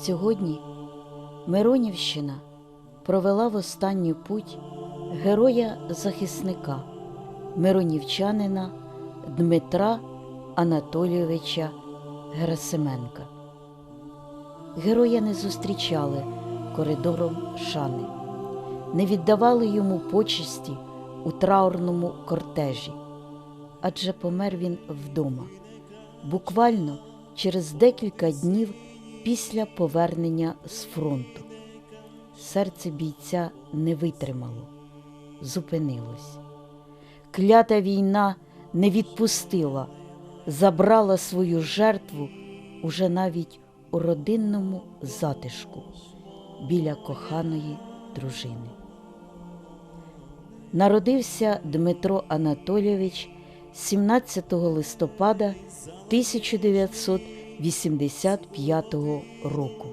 Сьогодні Миронівщина провела в останню путь героя-захисника, миронівчанина Дмитра Анатолійовича Герасименка. Героя не зустрічали коридором шани, не віддавали йому почесті у траурному кортежі, адже помер він вдома, буквально через декілька днів після повернення з фронту. Серце бійця не витримало, зупинилось. Клята війна не відпустила, забрала свою жертву уже навіть у родинному затишку біля коханої дружини. Народився Дмитро Анатолійович 17 листопада 1985 року.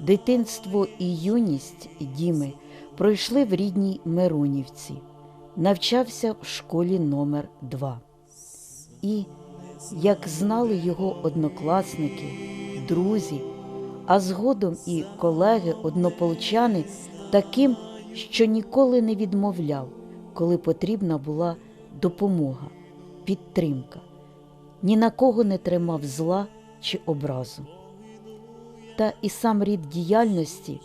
Дитинство і юність Діми пройшли в рідній Миронівці, навчався в школі номер 2 І, як знали його однокласники, друзі, а згодом і колеги-однополчани, таким, що ніколи не відмовляв, коли потрібна була допомога, підтримка, ні на кого не тримав зла чи образу. Та і сам рід діяльності,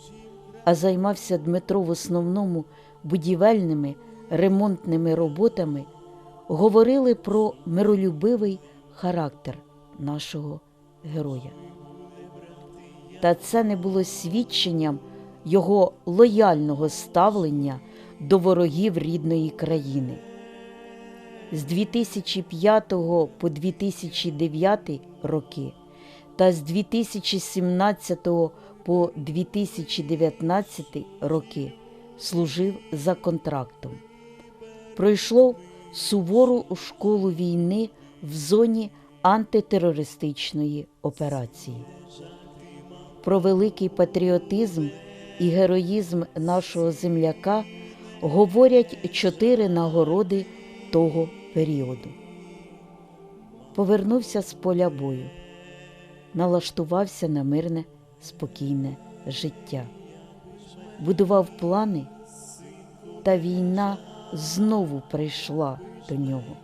а займався Дмитро в основному будівельними ремонтними роботами, говорили про миролюбивий характер нашого героя. Та це не було свідченням його лояльного ставлення до ворогів рідної країни. З 2005 по 2009 роки та з 2017 по 2019 роки служив за контрактом. Пройшло сувору школу війни в зоні антитерористичної операції. Про великий патріотизм і героїзм нашого земляка говорять чотири нагороди того періоду. Повернувся з поля бою, налаштувався на мирне, спокійне життя, будував плани, та війна знову прийшла до нього.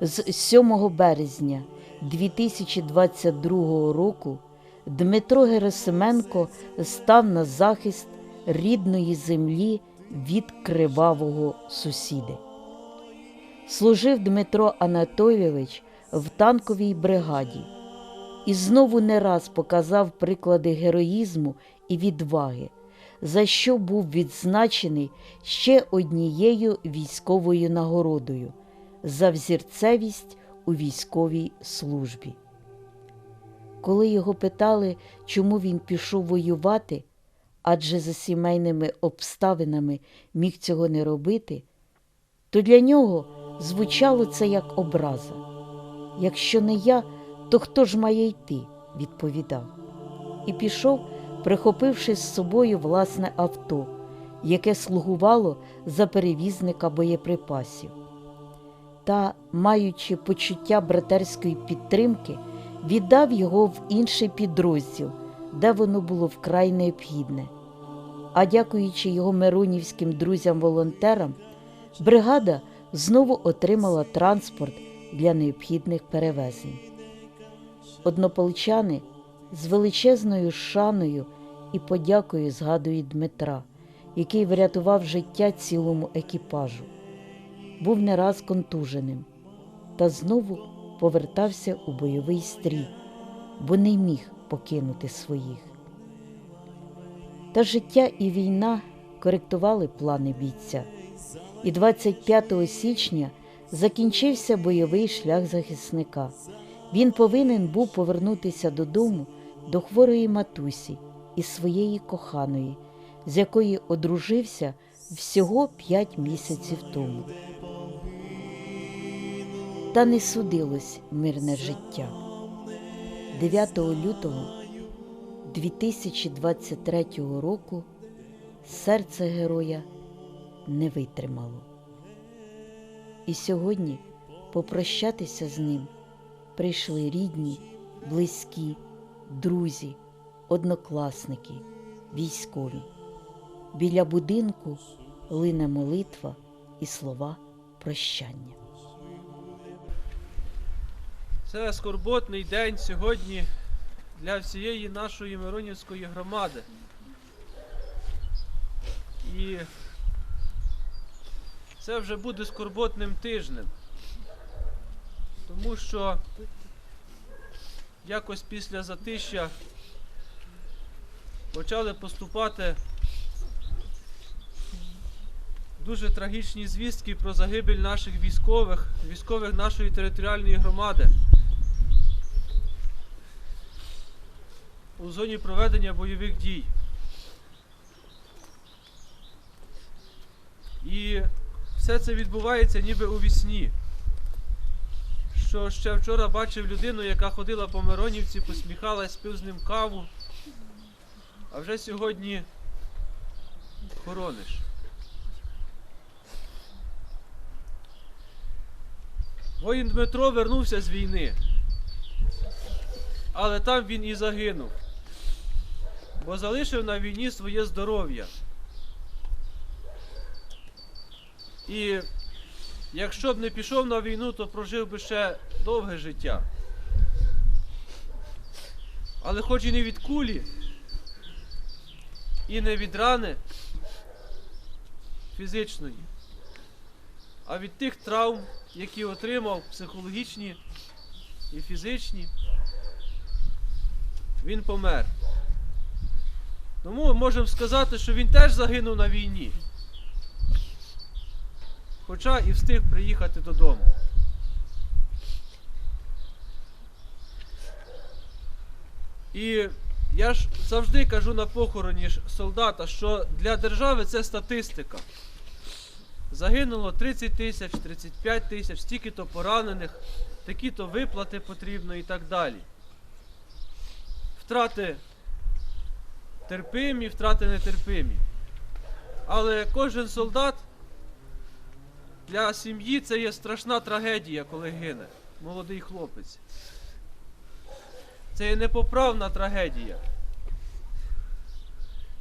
З 7 березня 2022 року Дмитро Герасименко став на захист рідної землі від кривавого сусіди. Служив Дмитро Анатолійович в танковій бригаді і знову не раз показав приклади героїзму і відваги, за що був відзначений ще однією військовою нагородою за взірцевість у військовій службі. Коли його питали, чому він пішов воювати, адже за сімейними обставинами міг цього не робити, то для нього звучало це як образа. Якщо не я, то хто ж має йти? відповідав. І пішов, прихопивши з собою власне авто, яке слугувало за перевізника боєприпасів. Та, маючи почуття братерської підтримки, віддав його в інший підрозділ, де воно було вкрай необхідне. А дякуючи його миронівським друзям-волонтерам, бригада знову отримала транспорт для необхідних перевезень. Однополчани з величезною шаною і подякою згадують Дмитра, який врятував життя цілому екіпажу. Був не раз контуженим та знову повертався у бойовий стрій, бо не міг покинути своїх. Та життя і війна коректували плани бійця, і 25 січня закінчився бойовий шлях захисника. Він повинен був повернутися додому до хворої матусі і своєї коханої, з якої одружився всього п'ять місяців тому. Та не судилось мирне життя. 9 лютого 2023 року серце героя не витримало. І сьогодні попрощатися з ним прийшли рідні, близькі, друзі, однокласники, військові. Біля будинку лине молитва і слова прощання. Це скорботний день сьогодні для всієї нашої Миронівської громади. І це вже буде скорботним тижнем. Тому що якось після затища почали поступати дуже трагічні звістки про загибель наших військових, військових нашої територіальної громади. у зоні проведення бойових дій. І все це відбувається ніби у вісні. Що ще вчора бачив людину, яка ходила по Миронівці, посміхалась, пив з ним каву, а вже сьогодні хорониш. Воїн Дмитро вернувся з війни, але там він і загинув бо залишив на війні своє здоров'я. І якщо б не пішов на війну, то прожив би ще довге життя. Але хоч і не від кулі, і не від рани фізичної, а від тих травм, які отримав психологічні і фізичні, він помер. Тому можемо сказати, що він теж загинув на війні. Хоча і встиг приїхати додому. І я ж завжди кажу на похороні солдата, що для держави це статистика. Загинуло 30 тисяч, 35 тисяч, стільки-то поранених, такі-то виплати потрібно і так далі. Втрати терпимі, втрати нетерпимі. Але кожен солдат для сім'ї це є страшна трагедія, коли гине молодий хлопець. Це є непоправна трагедія.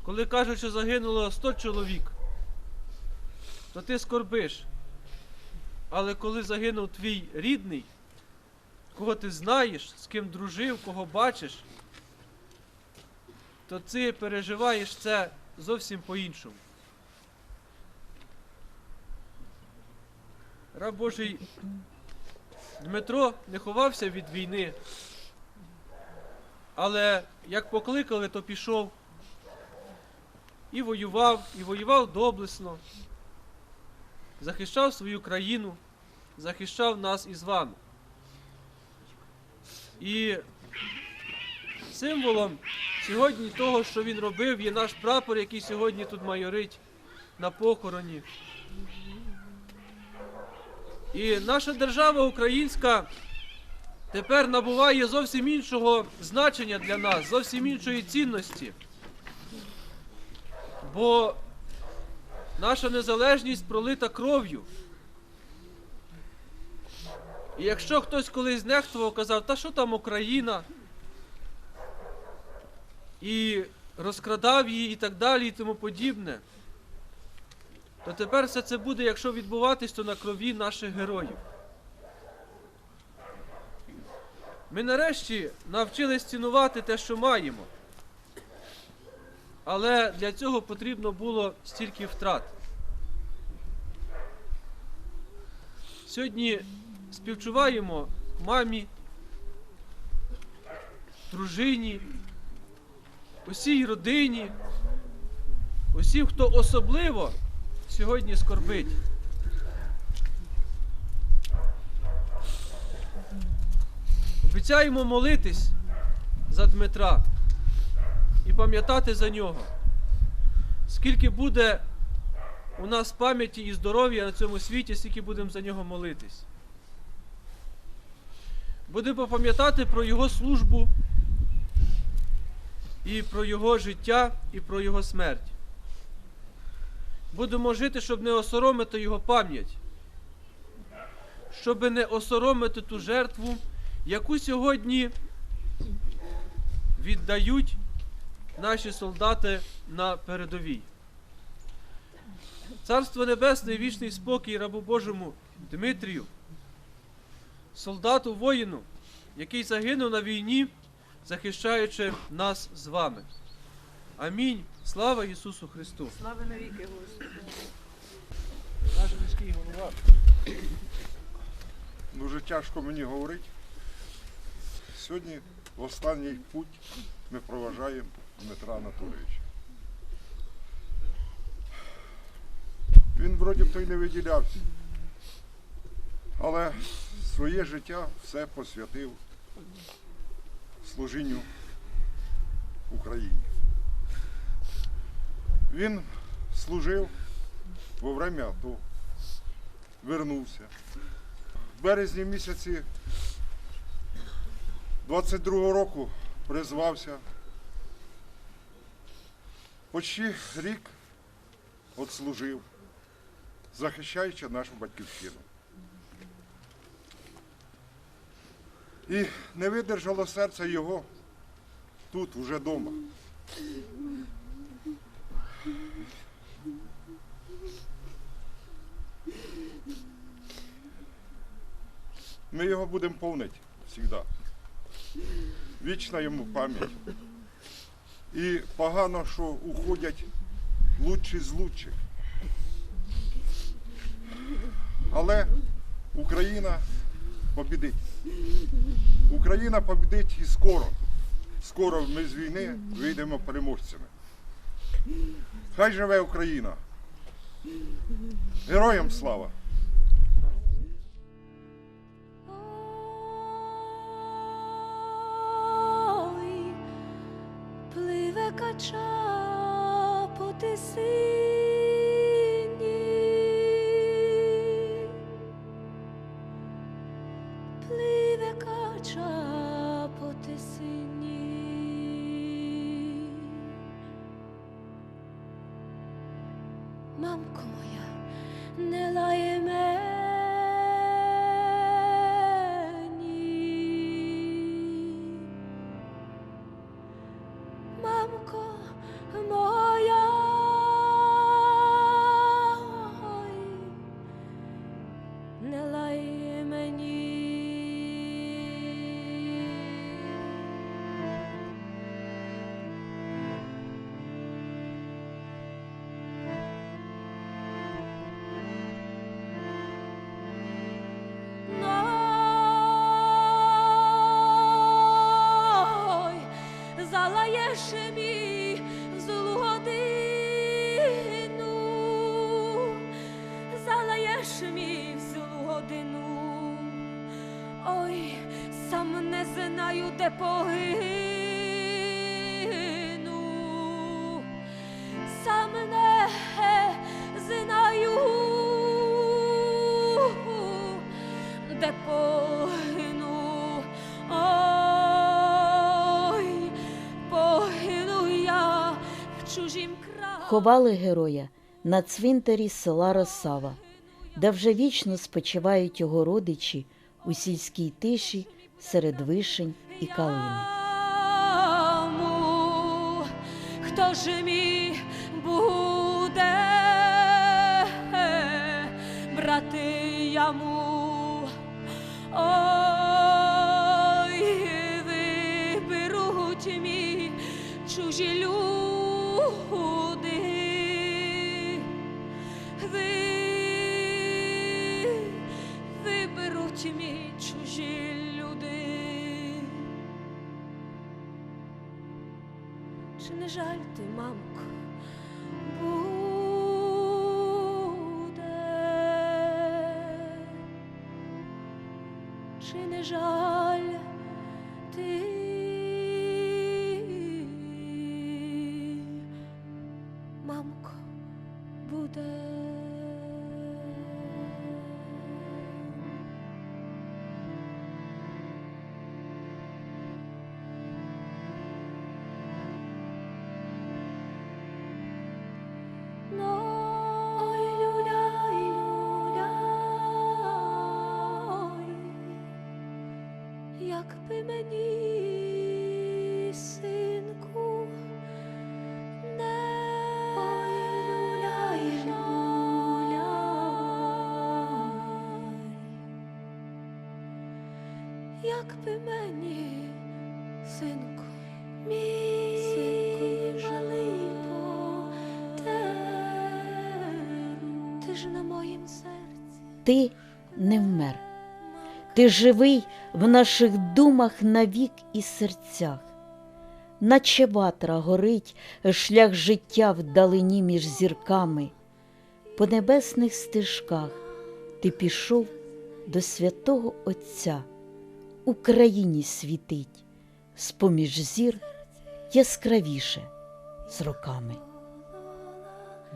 Коли кажуть, що загинуло 100 чоловік, то ти скорбиш. Але коли загинув твій рідний, кого ти знаєш, з ким дружив, кого бачиш, то ти переживаєш це зовсім по-іншому. Раб Божий Дмитро не ховався від війни, але як покликали, то пішов і воював, і воював доблесно, захищав свою країну, захищав нас із вами. І символом сьогодні того, що він робив, є наш прапор, який сьогодні тут майорить на похороні. І наша держава українська тепер набуває зовсім іншого значення для нас, зовсім іншої цінності. Бо наша незалежність пролита кров'ю. І якщо хтось колись нехтував, казав, та що там Україна? І розкрадав її і так далі, і тому подібне, то тепер все це буде, якщо відбуватись, то на крові наших героїв. Ми нарешті навчились цінувати те, що маємо. Але для цього потрібно було стільки втрат. Сьогодні співчуваємо мамі, дружині, усій родині, усім, хто особливо сьогодні скорбить. Обіцяємо молитись за Дмитра і пам'ятати за нього. Скільки буде у нас пам'яті і здоров'я на цьому світі, стільки будемо за нього молитись. Будемо пам'ятати про його службу і про його життя, і про його смерть. Будемо жити, щоб не осоромити його пам'ять, щоб не осоромити ту жертву, яку сьогодні віддають наші солдати на передовій. Царство Небесне вічний спокій рабу Божому Дмитрію, солдату воїну, який загинув на війні, захищаючи нас з вами. Амінь. Слава Ісусу Христу! Слава навіки Господи. Наш міський голова. Дуже тяжко мені говорити. Сьогодні в останній путь ми проважаємо Дмитра Анатолійовича. Він вроді б то й не виділявся. Але своє життя все посвятив служінню Україні. Він служив во время АТО, вернувся. В березні місяці 22-го року призвався. Почти рік отслужив, захищаючи нашу батьківщину. І не видержало серце його тут, уже вдома. Ми його будемо повнити завжди. Вічна йому пам'ять. І погано, що уходять лучші з лучших. Але Україна побідить. Україна побідить і скоро. Скоро ми з війни вийдемо переможцями. Хай живе Україна! Героям слава! Кача по злу годину, залаєш мій злу годину, ой, сам не знаю, де погину, краї. Ховали героя на цвинтарі села Росава, де вже вічно спочивають його родичі у сільській тиші серед вишень і калини. Хто ж мій буде брати яму? Мій чужі люди. Ви, виберуть мій чужі люди. Чи не жаль ти, мамко, буде? Чи не жаль ти? Як би мені, синку, мій синку, малий потеру, ти ж на моїм серці. Ти не вмер. Ти живий в наших думах навік і серцях. Наче ватра горить шлях життя вдалині між зірками. По небесних стежках ти пішов до святого Отця. Україні світить, з-поміж зір яскравіше з роками.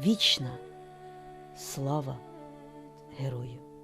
Вічна слава герою!